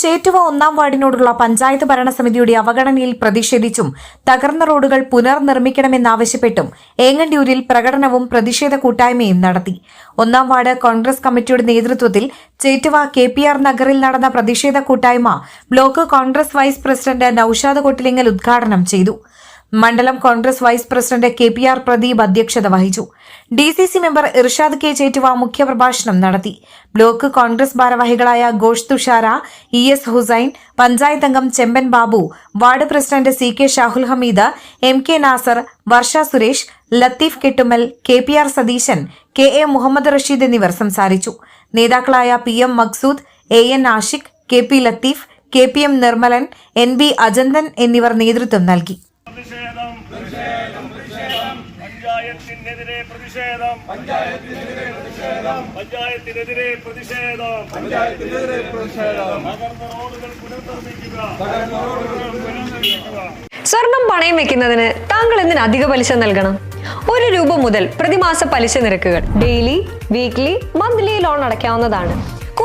Chettuva ഒന്നാം വാർഡിനോടുള്ള പഞ്ചായത്ത് ഭരണസമിതിയുടെ അവഗണനയിൽ പ്രതിഷേധിച്ചും തകർന്ന റോഡുകൾ പുനർനിർമ്മിക്കണമെന്നാവശ്യപ്പെട്ടും ഏങ്ങണ്ടിയൂരിൽ പ്രകടനവും പ്രതിഷേധ കൂട്ടായ്മയും നടത്തി. ഒന്നാം വാർഡ് കോൺഗ്രസ് കമ്മിറ്റിയുടെ നേതൃത്വത്തിൽ ചേറ്റുവ കെ പി ആർ നഗറിൽ നടന്ന പ്രതിഷേധ കൂട്ടായ്മ block Congress vice president Naushad Kottilingal ഉദ്ഘാടനം ചെയ്തു. മണ്ഡലം Congress vice president K P R Pradeep അധ്യക്ഷത വഹിച്ചു. D C C member Irshad K Chettuva മുഖ്യപ്രഭാഷണം നടത്തി. ബ്ലോക്ക് കോൺഗ്രസ് ഭാരവാഹികളായ ഘോഷ് തുഷാര ഇ എസ് ഹുസൈൻ പഞ്ചായത്ത് അംഗം Chemban Babu ward president C K Shahul Hameed M K Nasar Varsha Suresh Latheef Kettumal K P R Satheesan K A Muhammad Rasheed എന്നിവർ സംസാരിച്ചു. നേതാക്കളായ P M Maqsood A N Ashiq K P Latheef K P M Nirmalan N B Ajanthan എന്നിവർ നേതൃത്വം നൽകി. പ്രതിഷേധം. പഞ്ചായത്തിനെതിരെ പ്രതിഷേധം. പഞ്ചായത്തിനെതിരെ പ്രതിഷേധം. പഞ്ചായത്തിനെതിരെ പ്രതിഷേധം തകർന്ന റോഡുകൾ പുനർനിർമ്മിക്കുക. പുനർനിർമ്മിക്കുക സ്വർണം പണയം വെക്കുന്നതിന് താങ്കൾ എന്തിന് അധിക പലിശ നൽകണം? ഒരു രൂപ മുതൽ പ്രതിമാസ പലിശ നിരക്കുകൾ ഡെയിലി വീക്ക്ലി മന്ത്ലി ലോൺ അടയ്ക്കാവുന്നതാണ്.